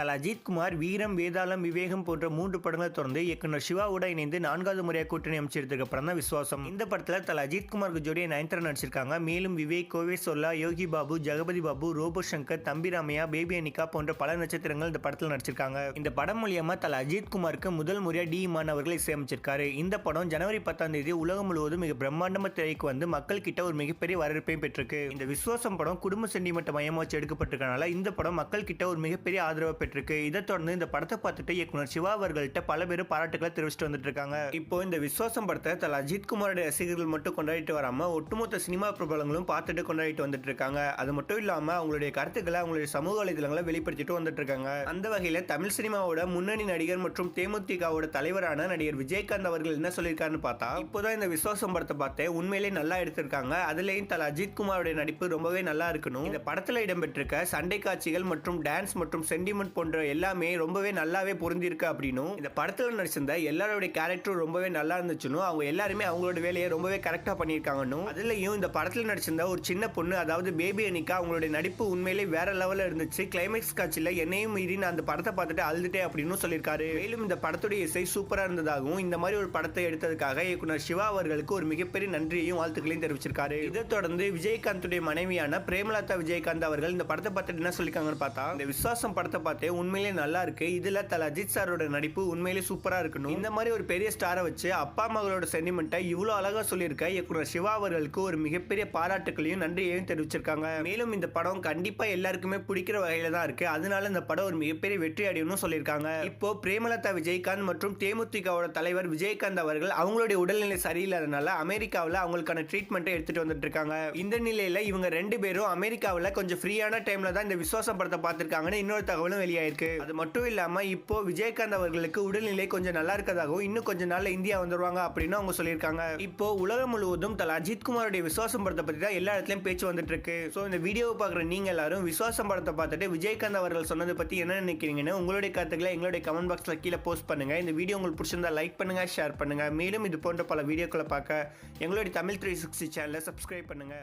தல அஜித் குமார் வீரம் வேதாளம் விவேகம் போன்ற மூன்று படங்களை தொடர்ந்து இயக்குனர் சிவாவோட இணைந்து நான்காவது முறையாக கூட்டணி அமைச்சிருக்க படம் தான் விசுவாசம். இந்த படத்தில் தல அஜித் குமாருக்கு ஜோடியை நயன்தாரா நடிச்சிருக்காங்க. மேலும் விவேக் கோவே சொல்லா யோகி பாபு ஜெகபதி பாபு ரோபோ சங்கர் தம்பி ராமையா பேபி அனிகா போன்ற பல நட்சத்திரங்கள் இந்த படத்தில் நடிச்சிருக்காங்க. இந்த படம் மூலியமா தல அஜித் குமாருக்கு முதல் முறையாக டி இமான் அவர்களை இசையமைச்சிருக்காரு இந்த படம் ஜனவரி பத்தாம் தேதி உலகம் முழுவதும் மிக பிரம்மாண்டமாக திரைக்கு வந்து மக்கள் கிட்ட ஒரு மிகப்பெரிய வரவேற்பையும் பெற்றிருக்கு. இந்த விசுவாசம் படம் குடும்ப சென்டிமெண்ட் மையமாக வச்சு எடுக்கப்பட்டிருக்கனால இந்த படம் மக்கள் கிட்ட ஒரு மிகப்பெரிய ஆதரவை இருக்கு இதை தொடர்ந்து இந்த படத்தை பார்த்துட்டு இயக்குனர் சிவா அவர்கள்ட்ட பல பேர் பாராட்டுகளை தெரிவிச்சுட்டு வந்துட்டு இருக்காங்க இப்போ இந்த விஸ்வாசம் படத்தை தல அஜித் குமாரோட ரசிகர்கள் மட்டும் கொண்டாடிட்டு வராம ஒட்டுமொத்த சினிமா பிரபலங்களும் பார்த்துட்டு கொண்டாடிட்டு வந்துட்டு இருக்காங்க அது மட்டும் இல்லாம அவங்களுடைய கருத்துக்களை அவங்களுடைய சமூக வலைதளங்களை வெளிப்படுத்திட்டு வந்துட்டு இருக்காங்க அந்த வகையில தமிழ் சினிமாவோட முன்னணி நடிகர் மற்றும் தேமுதிகவோட தலைவரான நடிகர் விஜயகாந்த் அவர்கள் என்ன சொல்லியிருக்காருன்னு பார்த்தா இப்போதான் இந்த விஸ்வாசம் படத்தை பார்த்தேன் உண்மையிலேயே நல்லா எடுத்திருக்காங்க. அதுலயும் தல அஜித் குமாரோட நடிப்பு ரொம்பவே நல்லா இருக்கணும். இந்த படத்துல இடம்பெற்றிருக்க சண்டை காட்சிகள் மற்றும் டான்ஸ் மற்றும் சென்டிமெண்ட் போன்ற எல்லாமே ரொம்பவே நல்லாவே பொருந்திருக்கு அப்படின்னும் இந்த படத்தில் நடிச்சிருந்த எல்லாருடைய கேரக்டரும் ரொம்பவே நல்லா இருந்துச்சுன்னு அவங்க எல்லாருமே அவங்களோட வேலையை ரொம்பவே கரெக்டாக பண்ணியிருக்காங்கன்னு அதுலேயும் இந்த படத்தில் நடிச்சிருந்த ஒரு சின்ன பொண்ணு அதாவது பேபி அனிகா அவங்களுடைய நடிப்பு உண்மையிலே வேற லெவலில் இருந்துச்சு. கிளைமேக்ஸ் காட்சியில் என்னையும் மீறி நான் அந்த படத்தை பார்த்துட்டு அழுதுட்டே அப்படின்னு சொல்லியிருக்காரு. மேலும் இந்த படத்துடைய இசை சூப்பராக இருந்ததாகவும் இந்த மாதிரி ஒரு படத்தை எடுத்ததுக்காக இயக்குனர் சிவா அவர்களுக்கு ஒரு மிகப்பெரிய நன்றியையும் வாழ்த்துக்களையும் தெரிவிச்சிருக்காரு. இதை தொடர்ந்து விஜயகாந்துடைய மனைவியான பிரேமலதா விஜயகாந்த் அவர்கள் இந்த படத்தை பார்த்துட்டு என்ன சொல்லியிருக்காங்கன்னு பார்த்தா இந்த விஸ்வாசம் படத்தை பார்த்து உண்மையிலே நல்லா இருக்கு. இதுல தல அஜித் சாரோட நடிப்பு உண்மையிலே சூப்பரா இருக்கணும். இந்த மாதிரி ஒரு பெரிய ஸ்டாரை வச்சு அப்பா மகளோட சென்டிமெண்ட்டை இவ்வளோ அழகா சொல்லியிருக்க இயக்குனர் சிவா அவர்களுக்கு ஒரு மிகப்பெரிய பாராட்டுகளையும் நன்றியையும் தெரிவிச்சிருக்காங்க. மேலும் இந்த படம் கண்டிப்பா எல்லாருக்குமே பிடிக்கிற வகையில தான் இருக்கு. அதனால இந்த படம் ஒரு மிகப்பெரிய வெற்றி அடையணும்னு சொல்லியிருக்காங்க. இப்போ பிரேமலதா விஜயகாந்த் மற்றும் தேமுதிகவோட தலைவர் விஜயகாந்த் அவர்கள் அவங்களுடைய உடல்நிலை சரியில்லாதனால அமெரிக்காவில் அவங்களுக்கான ட்ரீட்மெண்ட்டை எடுத்துட்டு வந்துட்டு இருக்காங்க. இந்த நிலையில இவங்க ரெண்டு பேரும் அமெரிக்காவில் கொஞ்சம் ஃப்ரீயான டைம்ல தான் இந்த விசுவாசம் படத்தை பார்த்துருக்காங்கன்னு இன்னொரு தகவலும் வெளியாயிருக்கு. அது மட்டும் இல்லாம இப்போ விஜயகாந்த் அவர்களுக்கு உடல்நிலை கொஞ்சம் நல்லா இருக்கதாகவும் இன்னும் கொஞ்ச நாள்ல இந்தியா வந்துருவாங்க அப்படின்னு அவங்க சொல்லியிருக்காங்க. இப்போ உலகம் முழுவதும் தலா அஜித் குமாரோட விசுவாசம் படத்தை பத்தி தான் எல்லா இடத்துலயும் பேச்சு வந்துட்டு இருக்கு ஸோ இந்த வீடியோவை பார்க்குற நீங்க எல்லாரும் விசுவாசம் படத்தை பார்த்துட்டு விஜயகாந்த் அவர்கள் சொன்னதை பத்தி என்ன நினைக்கிறீங்கன்னு உங்களுடைய கருத்துக்களை எங்களுடைய கமெண்ட் பாக்ஸ்ல கீழே போஸ்ட் பண்ணுங்க. இந்த வீடியோ உங்களுக்கு பிடிச்சிருந்தா லைக் பண்ணுங்க ஷேர் பண்ணுங்க. மேலும் இது போன்ற பல வீடியோக்களை பார்க்க எங்களுடைய தமிழ் த்ரீ சிக்ஸ்டி சேனலை சப்ஸ்கிரைப் பண்ணுங்க.